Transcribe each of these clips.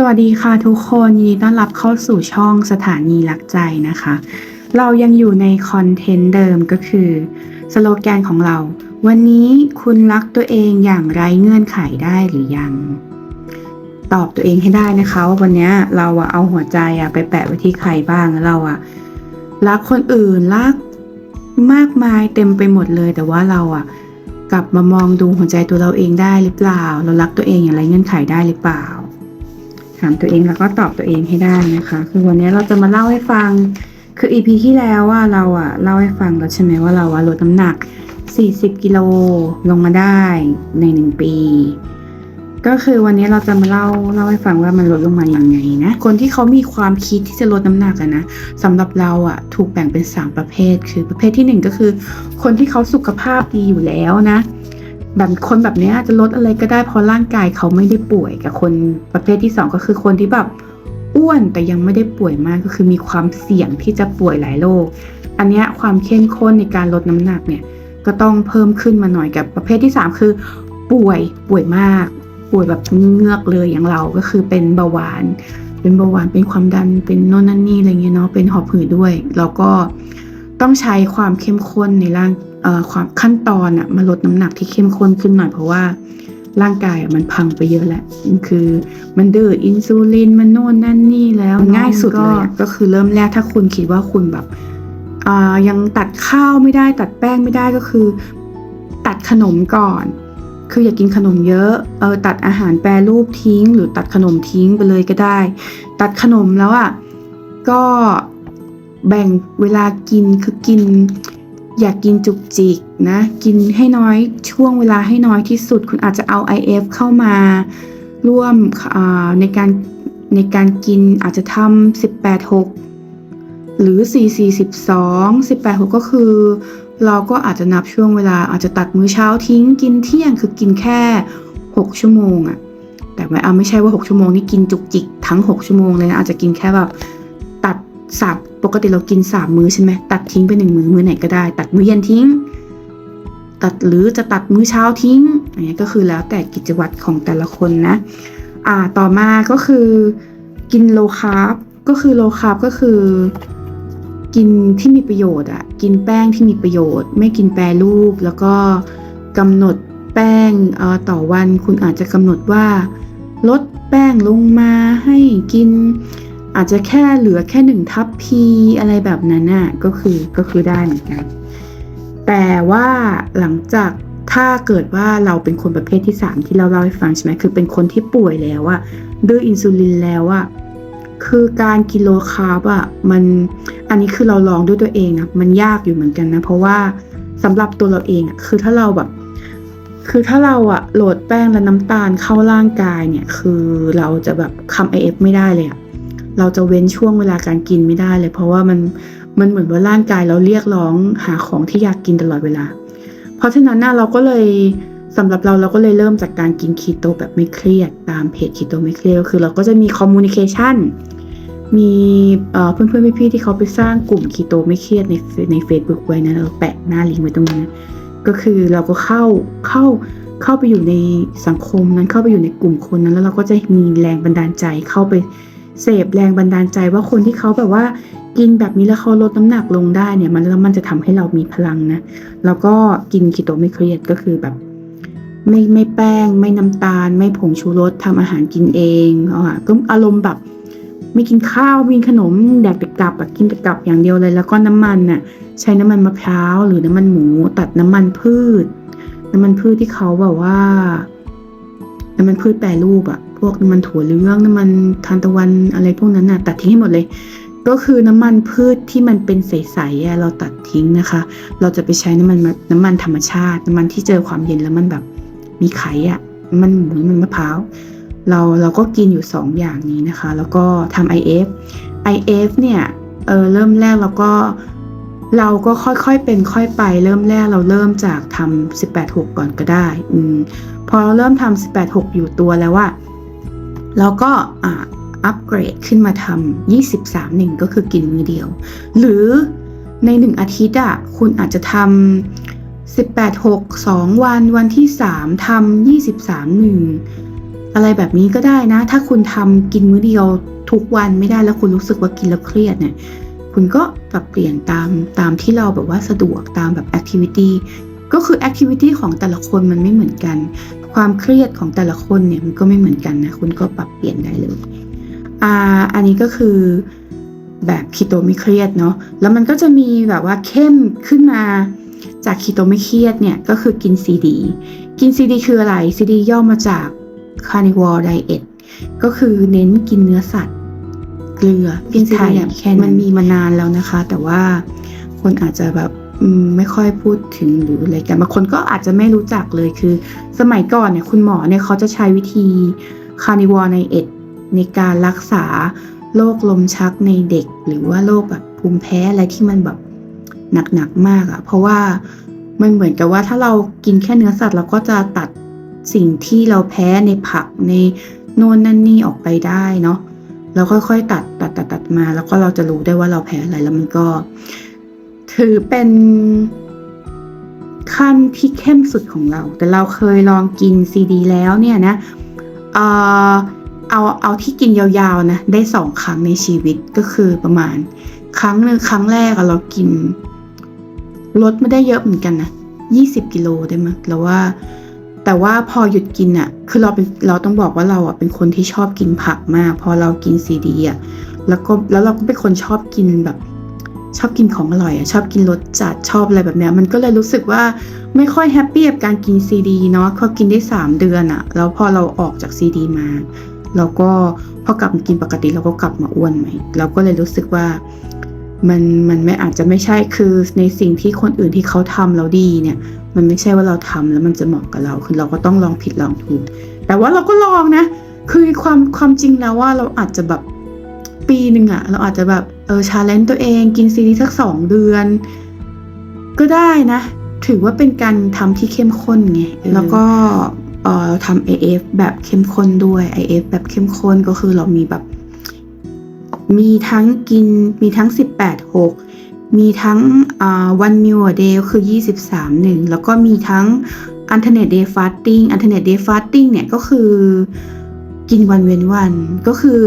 สวัสดีค่ะทุกคนยินดีต้อนรับเข้าสู่ช่องสถานีรักใจนะคะ เรายังอยู่ในคอนเทนต์เดิมก็คือสโลแกนของเรา วันนี้คุณรักตัวเองอย่างไร้เงื่อนไขได้หรือยัง ตอบตัวเองให้ได้นะคะว่าวันนี้เราอะเอาหัวใจอะไปแปะไว้ที่ใครบ้างเราอะรักคนอื่นรักมากมายเต็มไปหมดเลย แต่ว่าเราอะกลับมามองดูหัวใจตัวเราเองได้หรือเปล่า เรารักตัวเองอย่างไรเงื่อนไขได้หรือเปล่า ถามตัวเองแล้วก็ตอบตัวเองให้ได้นะคะ คือวันนี้เราจะมาเล่าให้ฟัง คืออีพีที่แล้วว่าเราอะเล่าให้ฟังแล้วใช่ไหมว่าเราอะลดน้ำหนัก 40 กิโลลงมาได้ในหนึ่งปี ก็คือวันนี้เราจะมาเล่าเล่าให้ฟังว่ามันลดลงมาอย่างไงนะ คนที่เขามีความคิดที่จะลดน้ำหนักอะนะสำหรับเราอะถูกแบ่งเป็น 3 ประเภท คือประเภทที่หนึ่งก็คือ คนที่เขาสุขภาพดีอยู่แล้วนะ แบบคนแบบนี้จะลดอะไรก็ได้เพราะร่างกายเขาไม่ได้ป่วยกับคนประเภทที่สองก็คือคนที่แบบอ้วนแต่ยังไม่ได้ป่วยมากก็คือมีความเสี่ยงที่จะป่วยหลายโรคอันนี้ความเข้มข้นในการลดน้ำหนักเนี่ยก็ต้องเพิ่มขึ้นมาหน่อยกับประเภทที่สามคือ ป่วยป่วยมาก ป่วยแบบเงือกเลยอย่างเราก็คือเป็นเบาหวาน เป็นเบาหวานเป็นความดันเป็นโน่นนั่นนี่อะไรเงี้ยเนาะเป็นหอบหืดด้วย แล้วก็ต้องใช้ความเข้มข้นในร่าง ความขั้นตอนอะมาลดน้ำหนักที่เข้มข้นขึ้นหน่อยเพราะว่าร่างกายอะมันพังไปเยอะแล้วมันคือ มันดืดอินซูลินมันโน่นนั่นนี่แล้วง่ายสุดเลยอะก็คือเริ่มแรกถ้าคุณคิดว่าคุณแบบอ่ายังตัดข้าวไม่ได้ตัดแป้งไม่ได้ก็คือ ตัดขนมก่อน คืออย่ากินขนมเยอะเออตัดอาหารแปรรูปทิ้ง หรือตัดขนมทิ้งไปเลยก็ได้ ตัดขนมแล้วอะ่ะก็แบ่งเวลากินคือกิน อยากกินจุกจิกนะ กินให้น้อยช่วงเวลาให้น้อยที่สุด คุณอาจจะเอา IF เข้ามาร่วมในการในการกินอาจจะทำ18 6 หรือ 4 4 12 18 6 ก็คือ เราก็อาจจะนับช่วงเวลาอาจจะตัดมื้อเช้าทิ้ง กินเที่ยงคือกินแค่ 6 ชั่วโมงอะแต่ไม่เอาไม่ใช่ว่า 6 ชั่วโมงนี่กินจุกจิกทั้ง 6 ชั่วโมงเลยนะอาจจะกินแค่แบบตัดสับ ปกติเรากิน 3 มื้อใช่ไหมตัดทิ้งไปหนึ่งมื้อมื้อไหนก็ได้ ตัดมื้อเย็นทิ้ง ตัดหรือจะตัดมื้อเช้าทิ้งอันนี้ก็คือแล้วแต่กิจวัตรของแต่ละคนนะอ่าต่อมาก็คือ กินโลคาร์บก็คือโลคาร์บก็คือ กินที่มีประโยชน์อะกินแป้งที่มีประโยชน์ ไม่กินแปรรูป แล้วก็กำหนดแป้งต่อวันคุณอาจจะกำหนดว่า ลดแป้งลงมาให้กิน อาจจะแค่เหลือแค่หนึ่งทัพพีอะไรแบบนั้นน่ะก็คือก็คือได้เหมือนกัน แต่ว่าหลังจากถ้าเกิดว่าเราเป็นคนประเภทที่ 3 ที่เราเล่าให้ฟังใช่ไหมคือเป็นคนที่ป่วยแล้วอะด้วยอินซูลินแล้วอะคือการกิโลคาร์บอะมันอันนี้คือเราลองด้วยตัวเองนะมันยากอยู่เหมือนกันนะ เพราะว่าสำหรับตัวเราเองอะคือถ้าเราแบบคือถ้าเราอะโหลดแป้งและน้ำตาลเข้าร่างกายเนี่ย คือเราจะแบบคำ IF ไม่ได้เลยอะ เราจะเว้นช่วงเวลาการกินไม่ได้เลย เพราะว่ามันมันเหมือนว่าร่างกายเราเรียกร้องหาของที่อยากกินตลอดเวลา เพราะฉะนั้นนะเราก็เลยสำหรับเราเราก็เลยเริ่มจากการกินคีโตแบบไม่เครียดตามเพจคีโตไม่เครียดก็คือเราก็จะมีคอมมูนิเคชันมีเอ่อนเพื่อนพี่ๆที่เขาไปสร้างกลุ่มคีโตไม่เครียดในใน Facebook ไว้นะเราแปะหน้าลิงก์ไว้ตรงนั้นก็คือเราก็เข้าเข้าเข้าไปอยู่ในสังคมนั้นเข้าไปอยู่ในกลุ่มคนนั้น แล้วเราก็จะมีแรงบันดาลใจเข้าไป เสพแรงบันดาลใจว่าคนที่เขาแบบว่ากินแบบนี้แล้วเขาลดน้ำหนักลงได้เนี่ยมันแล้วมันจะทำให้เรามีพลังนะแล้วก็กินคีโตไม่เครียดก็คือแบบไม่ไม่แป้ง ไม่น้ำตาล ไม่ผงชูรสทำอาหารกินเองอะก็อารมณ์แบบ ไม่กินข้าวไม่กินขนมแดกแต่กลับอะกินแต่กลับอย่างเดียวเลย แล้วก็น้ำมันน่ะใช้น้ำมันมะพร้าวหรือน้ำมันหมู ตัดน้ำมันพืช น้ำมันพืชที่เขาแบบว่า น้ำมันพืชแปรรูปอะพวกน้ำมันถั่วเหลืองน้ำมันทานตะวันอะไรพวกนั้นน่ะตัดทิ้งให้หมดเลย ก็คือน้ำมันพืชที่มันเป็นใสๆอะเราตัดทิ้งนะคะ เราจะไปใช้น้ำมันมะน้ำมันธรรมชาติ น้ำมันที่เจอความเย็นแล้วมันแบบมีไขอะมันหมูน้ำมันมะพร้าวเราเราก็กินอยู่ 2 อย่างนี้นะคะ แล้วก็ทำ IF IF เนี่ยเออเริ่มแรกเราก็ เราก็ค่อยๆเป็นค่อยไป เริ่มแรกเราเริ่มจากทำ18 6ก่อนก็ได้ อืมพอเราเริ่มทำ18 6อยู่ตัวแล้วว่าเราก็อ่าอัปเกรดขึ้นมาทำ23 1ก็คือกินมือเดียว หรือใน1อาทิตย์อะคุณอาจจะทำ18 6 2 วัน วันที่ 3ทำ23 1 อะไรแบบนี้ก็ได้นะ ถ้าคุณทำกินมื้อเดียวทุกวันไม่ได้แล้วคุณรู้สึกว่ากินแล้วเครียดเนี่ย คุณก็ปรับเปลี่ยนตามตามที่เราแบบว่าสะดวกตามแบบแอคทิวิตี้ก็คือแอคทิวิตี้ของแต่ละคนมันไม่เหมือนกัน ความเครียดของแต่ละคนเนี่ยมันก็ไม่เหมือนกันนะคุณก็ปรับเปลี่ยนได้เลยอ่าอันนี้ก็คือแบบคีโตไม่เครียดเนาะแล้วมันก็จะมีแบบว่าเข้มขึ้นมาจากคีโตไม่เครียดเนี่ยก็คือกินซีดีกินซีดีคืออะไรซีดีย่อมาจาก carnivore diet ก็คือเน้นกินเนื้อสัตว์ เกลือกินซีดีแค่มันมีมานานแล้วนะคะ แต่ว่าคนอาจจะแบบอืมไม่ค่อยพูดถึงหรืออะไรกันบางคนก็อาจจะไม่รู้จักเลยคือ สมัยก่อนเนี่ยคุณหมอเนี่ยเขาจะใช้วิธี carnivore diet ในการรักษาโรคลมชักในเด็ก หรือว่าโรคแบบภูมิแพ้อะไรที่มันแบบหนักๆมากอะเพราะว่ามันเหมือนกับว่าถ้าเรากินแค่เนื้อสัตว์เราก็จะตัดสิ่งที่เราแพ้ในผักในโน่นนั่นนี่ออกไปได้เนาะ เราค่อยๆ ตัดตัดตัดตัดมา แล้วก็เราจะรู้ได้ว่าเราแพ้อะไรแล้วมันก็ ถือเป็นขั้นที่เข้มสุดของเรา แต่เราเคยลองกินซีดีแล้วเนี่ยนะเออเอาเอาที่กินยาวๆนะได้สองครั้งในชีวิตก็คือประมาณ ครั้งหนึ่งครั้งแรกเรากินลดไม่ได้เยอะเหมือนกันนะยี่สิบกิโลได้มั้ยแล้วว่า แต่ว่าพอหยุดกินอะคือเราเป็นเราต้องบอกว่าเราอะเป็นคนที่ชอบกินผักมาก พอเรากินซีดีอะแล้วก็แล้วเราก็เป็นคนชอบกินแบบ ชอบกินของอร่อยอะชอบกินรสจัดชอบอะไรแบบเนี้ยมันก็เลยรู้สึกว่าไม่ค่อยแฮปปี้กับการกินซีดีเนาะพอกินได้ 3 เดือนอะแล้วพอเราออกจากซีดีมาเราก็พอกลับมากินปกติเราก็กลับมาอ้วนใหม่เราก็เลยรู้สึกว่ามันมันไม่อาจจะไม่ใช่คือในสิ่งที่คนอื่นที่เขาทำเราดีเนี่ย มันไม่ใช่ว่าเราทำแล้วมันจะเหมาะกับเรา คือเราก็ต้องลองผิดลองถูก แต่ว่าเราก็ลองนะ คือความความจริงแล้วว่าเราอาจจะแบบปีหนึ่งอะเราอาจจะแบบเออชาเลนจ์ตัวเองกินซีดีสักสองเดือน ก็ได้นะ ถือว่าเป็นการทำที่เข้มข้นไง แล้วก็เอ่อทำ AF แบบเข้มข้นด้วย IF แบบเข้มข้นก็คือเรามีแบบ มีทั้งกินมีทั้ง 18 6 มีทั้งอ่า one meal a day คือ 23 1แล้วก็มีทั้ง alternate day fasting alternate day fasting เนี่ยก็คือกินวันเว้นวัน ก็คือ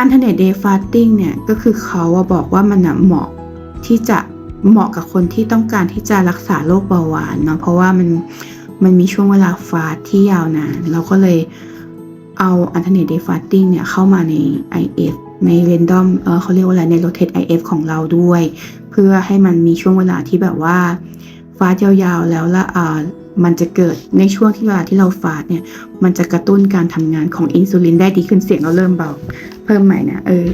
alternate day fasting เนี่ยก็คือเขาบอกว่ามันเหมาะที่จะเหมาะกับคนที่ต้องการที่จะรักษาโรคเบาหวานเนาะเพราะว่ามันมันมีช่วงเวลาฟาสที่ยาวนานเราก็เลยเอา alternate day fasting เนี่ยเข้ามาใน IF ใน random เออเขาเรียกว่าอะไรใน rotate IF ของเราด้วย เพื่อให้มันมีช่วงเวลาที่แบบว่าฟาสยาวๆแล้วละอ่ามันจะเกิดในช่วงที่เวลาที่เราฟาสเนี่ย มันจะกระตุ้นการทำงานของอินซูลินได้ดีขึ้นเสียงเราเริ่มเบา เพิ่มใหม่นะเออ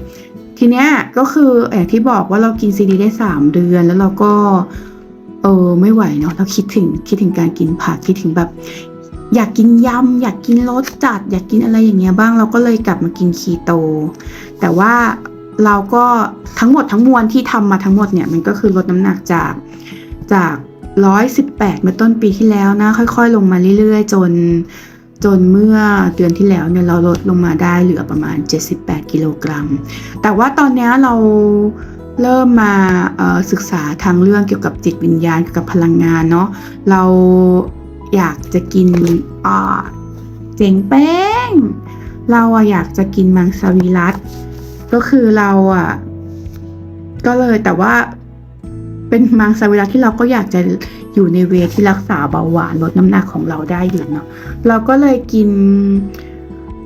ทีเนี้ยก็คืออย่างที่บอกว่าเรากินซีดีได้สามเดือนแล้วเราก็เออไม่ไหวเนาะเราคิดถึงคิดถึงการกินผักคิดถึงแบบ อยากกินยำอยากกินรสจัด อยากกินอะไรอย่างเงี้ยบ้างเราก็เลยกลับมากินคีโต แต่ว่าเราก็ทั้งหมดทั้งมวลที่ทำมาทั้งหมดเนี่ยมันก็คือลดน้ำหนักจากจากร้อยสิบแปดเมื่อต้นปีที่แล้วนะ ค่อยๆ ลงมาเรื่อยๆ จนจนเมื่อเดือนที่แล้วเนี่ยเราลดลงมาได้เหลือประมาณ 78 กิโลกรัม แต่ว่าตอนนี้เราเริ่มมาศึกษาทางเรื่องเกี่ยวกับจิตวิญญาณเกี่ยวกับพลังงานเนาะเรา อยากจะกินเจ๋งแป้ง เราอะอยากจะกินมังสวิรัตก็คือเราอะก็เลยแต่ว่าเป็นมังสวิรัตที่เราก็อยากจะอยู่ในเวทที่รักษาเบาหวานลดน้ำหนักของเราได้อยู่เนาะเราก็เลยกิน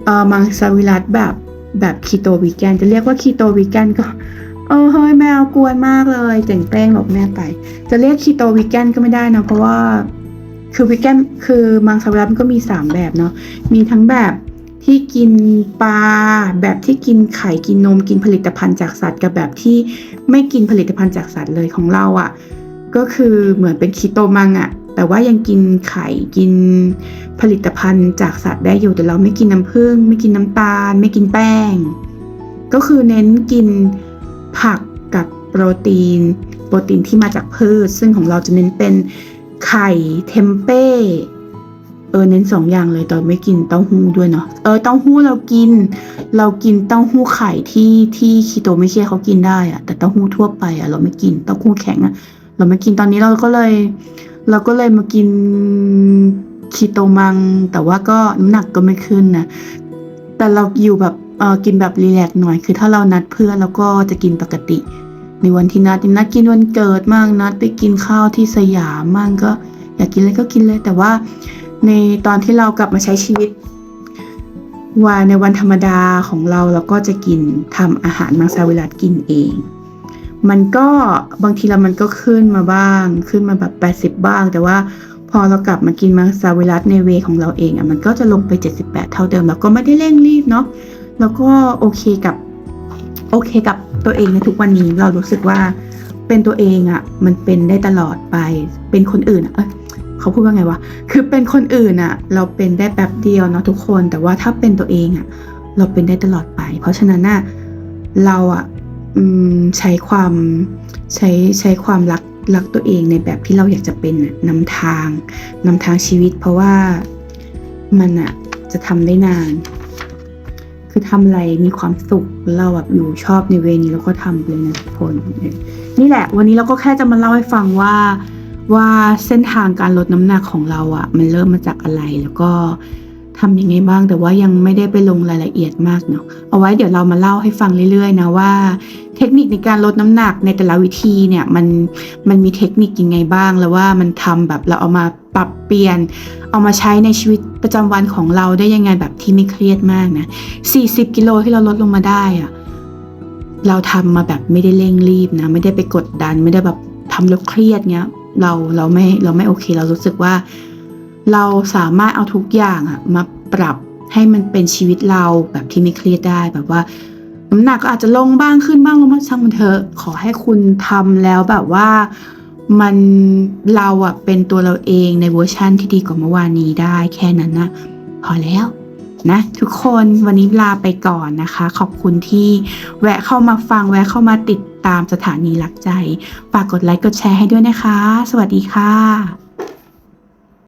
เอ่อมังสวิรัตแบบแบบคีโตวีแกนจะเรียกว่าคีโตวีแกนก็เออเฮ้ยแมวกวนมากเลยเจ๋งแป้งหลบแม่ไป จะเรียกคีโตวีแกนก็ไม่ได้นะเพราะว่า คือวีแกนคือมังสวิรัตมันก็มีสามแบบเนาะมีทั้งแบบที่กินปลาแบบที่กินไข่กินนมกินผลิตภัณฑ์จากสัตว์ กับแบบที่ไม่กินผลิตภัณฑ์จากสัตว์เลยของเราอะ่ะก็คือเหมือนเป็นคีโตมังอะ่ะแต่ว่ายังกินไข่กินผลิตภัณฑ์จากสัตว์ได้อยู่แต่เราไม่กินน้ำผึ้งไม่กินน้ำตาล ไม่กินแป้ง ก็คือเน้นกินผักกับโปรตีน โปรตีนที่มาจากพืช ซึ่งของเราจะเน้นเป็น ไข่เทมเป้เออเน้นสองอย่างเลยแต่ไม่กินเต้าหู้ด้วยเนาะเออเต้าหู้เรากิน เรากินเต้าหู้ไข่ที่ที่คีโตไม่ใช่เขากินได้อะแต่เต้าหู้ทั่วไปอะเราไม่กินเต้าหู้แข็งอะเราไม่กินตอนนี้เราก็เลย เราก็เลยมากินคีโตมัง แต่ว่าก็น้ำหนักก็ไม่ขึ้นนะแต่เราอยู่แบบเออกินแบบรีแลกซ์หน่อยคือถ้าเรานัดเพื่อนแล้วก็จะกินปกติ ในวันที่นัดนัดกินวันเกิดมั่งนัดไปกินข้าวที่สยามมั่งก็ อยากกินอะไรก็กินเลย แต่ว่าในตอนที่เรากลับมาใช้ชีวิตวันในวันธรรมดาของเราเราก็จะกินทำอาหารมังสวิรัตกินเอง มันก็บางทีล้วมันก็ขึ้นมาบ้างขึ้นมาแบบ 80 บ้าง แต่ว่าพอเรากลับมากินมังสวิรัตในเวของเราเองอะมันก็จะลงไป 78 เท่าเดิมแล้วก็ไม่ได้เร่งรีบเนาะแล้วก็โอเคกับ โอเคกับตัวเองในทุกวันนี้เรารู้สึกว่าเป็นตัวเองอะมันเป็นได้ตลอดไป เป็นคนอื่นอะเอ้ยเขาพูดว่าไงวะคือเป็นคนอื่นอะ เราเป็นได้แป๊บเดียวเนาะทุกคน แต่ว่าถ้าเป็นตัวเองอะ เราเป็นได้ตลอดไป เพราะฉะนั้นน่ะเราอะใช้ความใช้ใช้ความรักรักตัวเองในแบบที่เราอยากจะเป็นน่ะนำทางนำทางชีวิต เพราะว่ามันอะจะทำได้นาน คือทำอะไรมีความสุขเราแบบอยู่ชอบในเวนี้แล้วก็ทำเลยนะทุกคน นี่แหละ วันนี้เราก็แค่จะมาเล่าให้ฟังว่าว่าเส้นทางการลดน้ำหนักของเราอะมันเริ่มมาจากอะไรแล้วก็ทำยังไงบ้างแต่ว่ายังไม่ได้ไปลงรายละเอียดมากเนาะเอาไว้เดี๋ยวเรามาเล่าให้ฟังเรื่อยๆนะว่า เทคนิคในการลดน้ำหนักในแต่ละวิธีเนี่ยมันมันมีเทคนิคยังไงบ้างแล้วว่ามันทำแบบเราเอามา ปรับเปลี่ยน เอามาใช้ในชีวิตประจำวันของเราได้ยังไงแบบที่ไม่เครียดมากนะ 40 กิโลที่เราลดลงมาได้อะเราทำมาแบบไม่ได้เร่งรีบนะ ไม่ได้ไปกดดัน ไม่ได้แบบทำแล้วเครียดเงี้ย เราเราไม่เราไม่โอเค เรารู้สึกว่า เราสามารถเอาทุกอย่างอะมาปรับให้มันเป็นชีวิตเราแบบที่ไม่เครียดได้แบบว่าน้ำหนักก็อาจจะลงบ้างขึ้นบ้างลงบ้างช่างมันเถอะขอให้คุณทำแล้วแบบว่า มันเราอะเป็นตัวเราเองในเวอร์ชั่นที่ดีกว่าเมื่อวานนี้ได้แค่นั้นนะพอแล้วนะทุกคนวันนี้ลาไปก่อนนะคะ ขอบคุณที่แวะเข้ามาฟังแวะเข้ามาติดตามสถานีหลักใจ ฝากกดไลค์กดแชร์ให้ด้วยนะคะ สวัสดีค่ะ